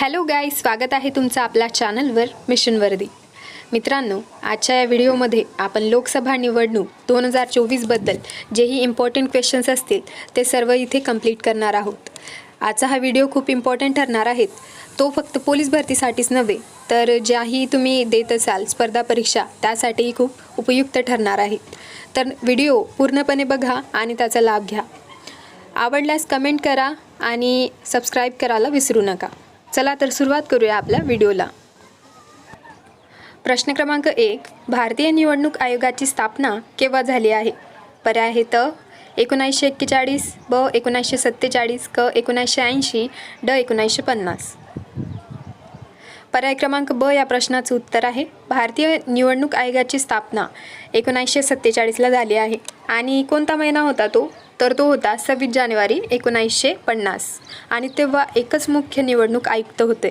Hello गाय स्वागत आहे तुमचं आपल्या चॅनलवर मिशन वर्दी मित्रांनो आजच्या या व्हिडिओमध्ये आपण लोकसभा निवडणूक दोन हजार चोवीसबद्दल जेही इम्पॉर्टंट क्वेश्चन्स असतील ते सर्व इथे कंप्लीट करणार आहोत. आजचा हा व्हिडिओ खूप इम्पॉर्टंट ठरणार आहेत. तो फक्त पोलीस भरतीसाठीच नव्हे तर ज्याही तुम्ही देत असाल स्पर्धा परीक्षा त्यासाठीही खूप उपयुक्त ठरणार आहेत. तर व्हिडिओ पूर्णपणे बघा आणि त्याचा लाभ घ्या. आवडल्यास कमेंट करा आणि सबस्क्राईब करायला विसरू नका. चला तर सुरुवात करूया आपल्या व्हिडिओला. प्रश्न क्रमांक एक भारतीय निवडणूक आयोगाची स्थापना केव्हा झाली आहे? पर्याय आहेत एकोणीसशे एक्केचाळीस ब एकोणीसशे सत्तेचाळीस क एकोणीसशे ऐंशी ड एकोणीसशे पन्नास. पर्याय क्रमांक ब या प्रश्नाचं उत्तर आहे. भारतीय निवडणूक आयोगाची स्थापना एकोणीसशे सत्तेचाळीसला झाली आहे. आणि कोणता महिना होता तो? तर तो होता सव्वीस जानेवारी एकोणीसशे पन्नास. आणि तेव्हा एकच मुख्य निवडणूक आयुक्त होते.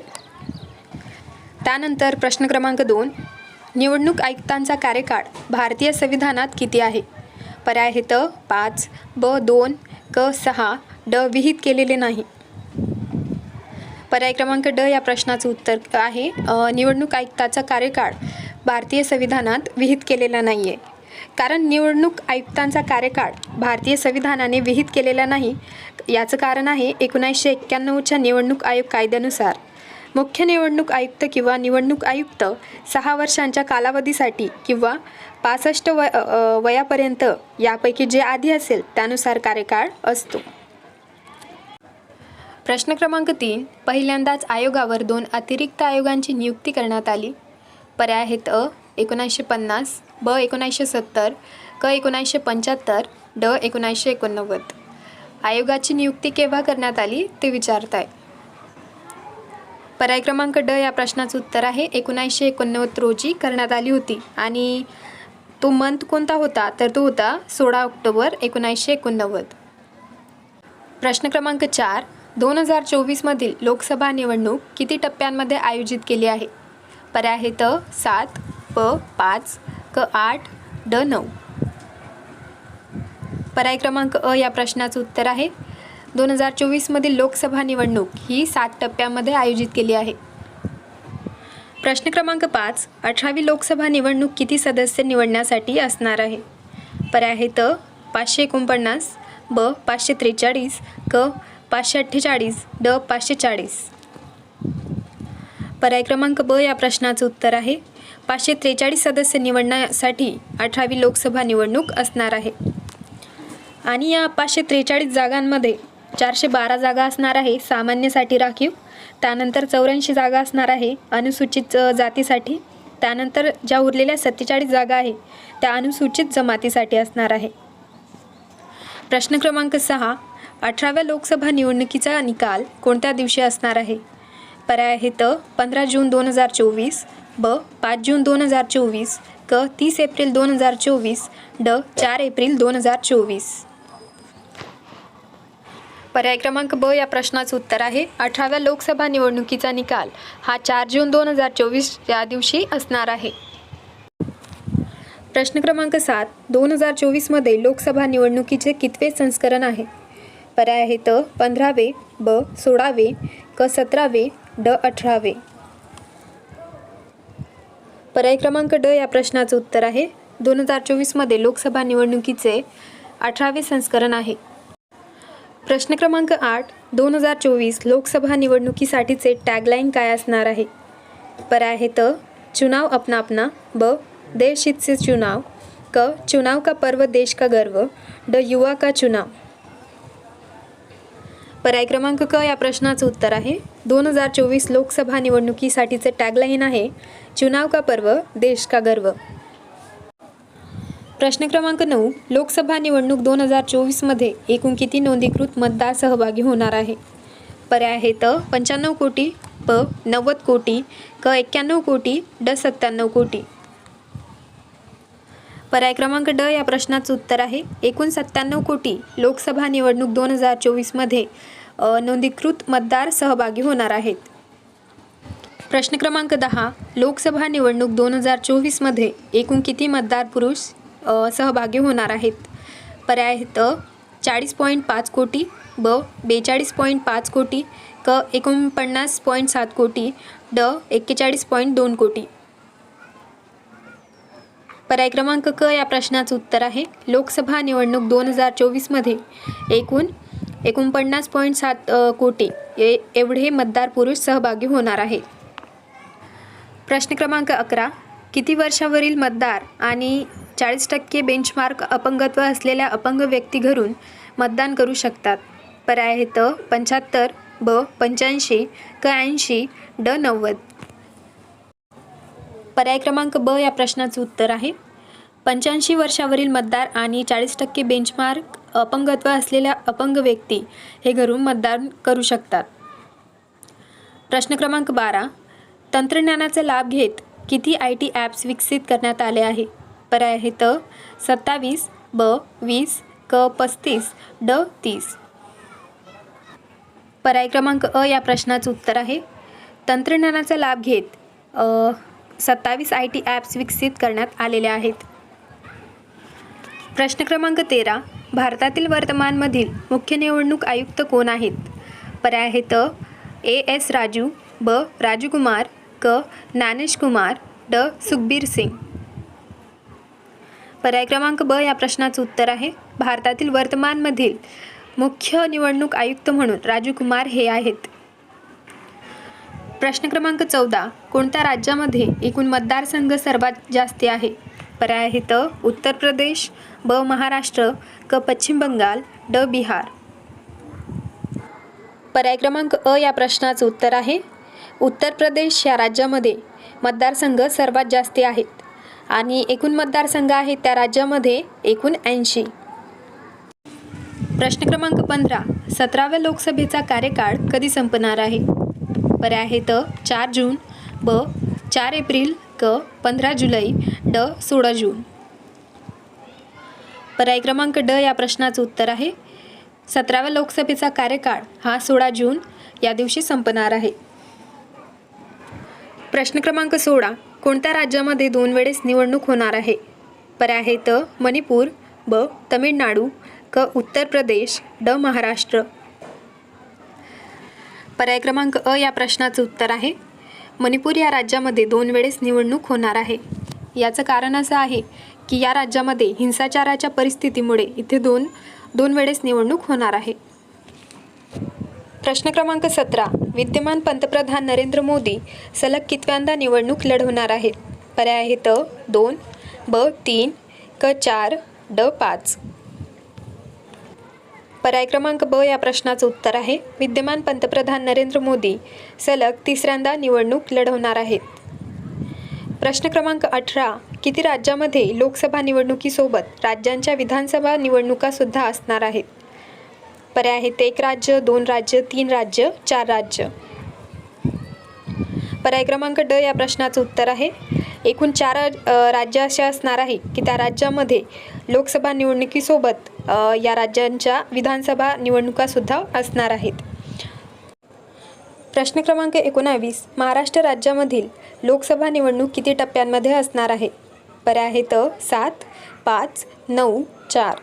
त्यानंतर प्रश्न क्रमांक दोन. निवडणूक आयुक्तांचा कार्यकाळ भारतीय संविधानात किती आहे? पर्याय हे त पाच ब दोन क सहा ड विहित केलेले नाही. पर्याय क्रमांक ड या प्रश्नाचं उत्तर आहे. निवडणूक आयुक्ताचा कार्यकाळ भारतीय संविधानात विहित केलेला नाही आहे कारण निवडणूक आयुक्तांचा कार्यकाळ भारतीय संविधानाने विहित केलेला नाही. याचं कारण आहे एकोणीसशे एक्क्याण्णवच्या निवडणूक आयोग कायद्यानुसार. मुख्य निवडणूक आयुक्त किंवा निवडणूक आयुक्त सहा वर्षांच्या कालावधीसाठी किंवा पासष्ट वय वयापर्यंत यापैकी जे आधी असेल त्यानुसार कार्यकाळ असतो. प्रश्न क्रमांक तीन पहिल्यांदाच आयोगावर दोन अतिरिक्त आयोगांची नियुक्ती करण्यात आली. पर्याय आहेत अ एकोणीसशे पन्नास ब एकोणीसशे सत्तर क एकोणीसशे पंच्याहत्तर ड एकोणीसशे एकोणनव्वद. आयोगाची नियुक्ती केव्हा करण्यात आली ते विचारत आहे पर्याय क्रमांक ड या प्रश्नाचं उत्तर आहे. एकोणीसशे एकोणनव्वद रोजी करण्यात आली होती आणि तो मंथ कोणता होता? तर तो होता सोळा ऑक्टोबर एकोणीसशे एकोणनव्वद. प्रश्न क्रमांक चार दोन हजार चोवीसमधील लोकसभा निवडणूक किती टप्प्यांमध्ये आयोजित केली आहे? पर्याय त सात प पाच क आठ ड नऊ. पर्याय क्रमांक अ या प्रश्नाचं उत्तर आहे. दोन हजार चोवीसमधील लोकसभा निवडणूक ही सात टप्प्यामध्ये आयोजित केली आहे. प्रश्न क्रमांक पाच अठरावी लोकसभा निवडणूक किती सदस्य निवडण्यासाठी असणार आहे? पर्याय त पाचशे एकोणपन्नास ब पाचशे त्रेचाळीस क पाचशे अठ्ठेचाळीस ड पाचशे चाळीस पर्याय क्रमांक ब या प्रश्नाचं उत्तर आहे. पाचशे त्रेचाळीस सदस्य निवडण्यासाठी अठरावी लोकसभा निवडणूक असणार आहे. आणि या पाचशे त्रेचाळीस जागांमध्ये चारशे बारा जागा असणार आहे सामान्यसाठी राखीव. त्यानंतर चौऱ्याऐंशी जागा असणार आहे अनुसूचित जातीसाठी. त्यानंतर ज्या उरलेल्या सत्तेचाळीस जागा आहे त्या अनुसूचित जमातीसाठी असणार आहे. प्रश्न क्रमांक सहा अठराव्या लोकसभा निवडणुकीचा निकाल कोणत्या दिवशी असणार आहे? पर्याय आहेत पंधरा जून दोन हजार चोवीस ब पाच जून दोन हजार चोवीस क तीस एप्रिल दोन हजार चोवीस ड चार एप्रिल दोन हजार चोवीस. पर्याय क्रमांक ब या प्रश्नाचं उत्तर आहे. अठराव्या लोकसभा निवडणुकीचा निकाल हा चार जून दोन हजार चोवीस या दिवशी असणार आहे. प्रश्न क्रमांक सात दोन हजार चोवीसमध्ये लोकसभा निवडणुकीचे कितवे संस्करण आहे? पर्याय आहेत पंधरावे ब सोळावे क सतरावे ड अठरावे. पर्याय क्रमांक ड या प्रश्नाचं उत्तर आहे. दोन हजार चोवीसमध्ये लोकसभा निवडणुकीचे अठरावे संस्करण आहे. प्रश्न क्रमांक आठ दोन हजार चोवीस लोकसभा निवडणुकीसाठीचे टॅगलाईन काय असणार आहे? पर्याय आहेत चुनाव अपना अपना ब देश हित से चुनाव क चुनाव का पर्व देश का गर्व ड युवा का चुनाव. पर्याय क्रमांक क या प्रश्नाचं उत्तर आहे. दोन हजार चोवीस लोकसभा निवडणुकीसाठीचं टॅगलाईन आहे चुनाव का पर्व देश का गर्व? प्रश्न क्रमांक नऊ लोकसभा निवडणूक दोन हजार चोवीसमध्ये एकूण किती नोंदीकृत मतदार सहभागी होणार आहे? पर्याय आहेत पंच्याण्णव कोटी प नव्वद कोटी क एक्क्याण्णव कोटी ड सत्त्याण्णव कोटी. पर्याय क्रमांक ड या प्रश्नाचं उत्तर आहे. एकूण सत्त्याण्णव कोटी लोकसभा निवडणूक दोन हजार चोवीसमध्ये नोंदीकृत मतदार सहभागी होणार आहेत. प्रश्न क्रमांक दहा लोकसभा निवडणूक दोन हजार चोवीसमध्ये एकूण किती मतदार पुरुष सहभागी होणार आहेत? पर्याय आहेत चाळीस पॉईंट पाच कोटी ब बेचाळीस पॉईंट पाच कोटी क एकोणपन्नास पॉईंट सात कोटी ड एक्केचाळीस पॉईंट दोन कोटी. पर्याय क्रमांक क या प्रश्नाचं उत्तर आहे. लोकसभा निवडणूक दोन हजार चोवीसमध्ये एकूण एकोणपन्नास पॉईंट सात कोटी ए एवढे मतदार पुरुष सहभागी होणार आहे. प्रश्न क्रमांक अकरा किती वर्षावरील मतदार आणि चाळीस टक्के बेंचमार्क अपंगत्व असलेल्या अपंग व्यक्ती घरून मतदान करू शकतात? पर्याय आहेत पंच्याहत्तर ब पंच्याऐंशी क ऐंशी ड नव्वद. पर्याय क्रमांक ब या प्रश्नाचं उत्तर आहे. पंच्याऐंशी वर्षावरील मतदार आणि चाळीस टक्के बेंचमार्क अपंगत्व असलेल्या अपंग व्यक्ती हे घरून मतदान करू शकतात. प्रश्न क्रमांक बारा. तंत्रज्ञानाचा लाभ घेत किती आय टी ॲप्स विकसित करण्यात आले आहे? पर्याय त. सत्तावीस ब वीस क पस्तीस ड तीस. पर्याय क्रमांक अ या प्रश्नाचं उत्तर आहे. तंत्रज्ञानाचा लाभ घेत सत्तावीस आय टी ॲप्स विकसित करण्यात आलेले आहेत. प्रश्न क्रमांक तेरा भारतातील वर्तमानमधील मुख्य निवडणूक आयुक्त कोण आहेत? पर्याय आहेत ए एस राजू ब राजू कुमार क ज्ञानेश कुमार ड सुखबीर सिंग. पर्याय क्रमांक ब या प्रश्नाचं उत्तर आहे भारतातील वर्तमानमधील मुख्य निवडणूक आयुक्त म्हणून राजू कुमार हे आहेत. प्रश्न क्रमांक चौदा. कोणत्या राज्यामध्ये एकूण मतदारसंघ सर्वात जास्ती आहे? पर्याय आहेत उत्तर प्रदेश ब महाराष्ट्र क पश्चिम बंगाल ड बिहार. पर्याय क्रमांक अ या प्रश्नाचं उत्तर आहे. उत्तर प्रदेश या राज्यामध्ये मतदारसंघ सर्वात जास्ती आहेत. आणि एकूण मतदारसंघ आहेत त्या राज्यामध्ये एकूण ऐंशी. प्रश्न क्रमांक पंधरा. सतराव्या लोकसभेचा कार्यकाळ कधी संपणार आहे? पर्याय आहेत चार जून ब चार एप्रिल क पंधरा जुलै ड सोळा जून. पर्याय क्रमांक ड या प्रश्नाचं उत्तर आहे. सतराव्या लोकसभेचा कार्यकाळ हा सोळा जून या दिवशी संपणार आहे. प्रश्न क्रमांक सोळा. कोणत्या राज्यामध्ये दोन वेळेस निवडणूक होणार आहे? पर्याय आहेत मणिपूर ब तमिळनाडू क उत्तर प्रदेश ड महाराष्ट्र. पर्याय क्रमांक अ या प्रश्नाचं उत्तर आहे. मणिपूर या राज्यामध्ये दोन वेळेस निवडणूक होणार आहे. याचं कारण असं आहे की या राज्यामध्ये हिंसाचाराच्या परिस्थितीमुळे इथे दोन दोन वेळेस निवडणूक होणार आहे. प्रश्न क्रमांक सतरा. विद्यमान पंतप्रधान नरेंद्र मोदी सलग कितव्यांदा निवडणूक लढवणार आहेत? पर्याय आहेत दोन ब तीन क चार ड पाच. पर्याय क्रमांक ब या प्रश्नाचं उत्तर आहे. विद्यमान पंतप्रधान नरेंद्र मोदी सलग तिसऱ्यांदा निवडणूक लढवणार आहेत. प्रश्न क्रमांक अठरा किती राज्यामध्ये लोकसभा निवडणुकीसोबत राज्यांच्या विधानसभा निवडणुकासुद्धा असणार आहेत? पर्याय आहेत एक राज्य दोन राज्य तीन राज्य चार राज्य. पर्याय क्रमांक ड या प्रश्नाचं उत्तर आहे. एकूण चार राज्य असे असणार आहे की त्या राज्यामध्ये लोकसभा निवडणुकीसोबत या राज्यांच्या विधानसभा निवडणुकासुद्धा असणार आहेत. प्रश्न क्रमांक एकोणावीस. महाराष्ट्र राज्यामधील लोकसभा निवडणूक किती टप्प्यांमध्ये असणार आहे? पर्याय आहेत सात पाच नऊ चार.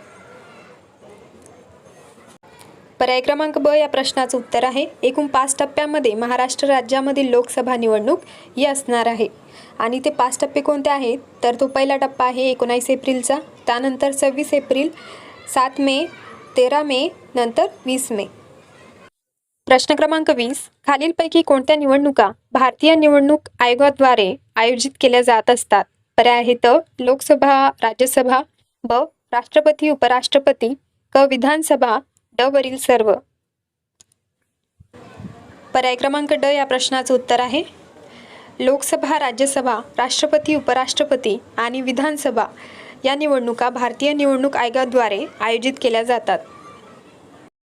पर्याय क्रमांक ब या प्रश्नाचं उत्तर आहे. एकूण पाच टप्प्यामध्ये महाराष्ट्र राज्यामधील लोकसभा निवडणूक ही असणार आहे. आणि ते पाच टप्पे कोणते आहेत? तर तो पहिला टप्पा आहे एकोणावीस एप्रिलचा. त्यानंतर सव्वीस एप्रिल सात मे तेरा मे नंतर वीस मे. प्रश्न क्रमांक वीस. खालीलपैकी कोणत्या निवडणुका भारतीय निवडणूक आयोगाद्वारे आयोजित केल्या जात असतात? पर्याय आहेत लोकसभा राज्यसभा ब राष्ट्रपती उपराष्ट्रपती क विधानसभा ड वरील सर्व. पर्याय क्रमांक ड या प्रश्नाचं उत्तर आहे. लोकसभा राज्यसभा राष्ट्रपती उपराष्ट्रपती आणि विधानसभा या निवडणुका भारतीय निवडणूक आयोगाद्वारे आयोजित केल्या जातात.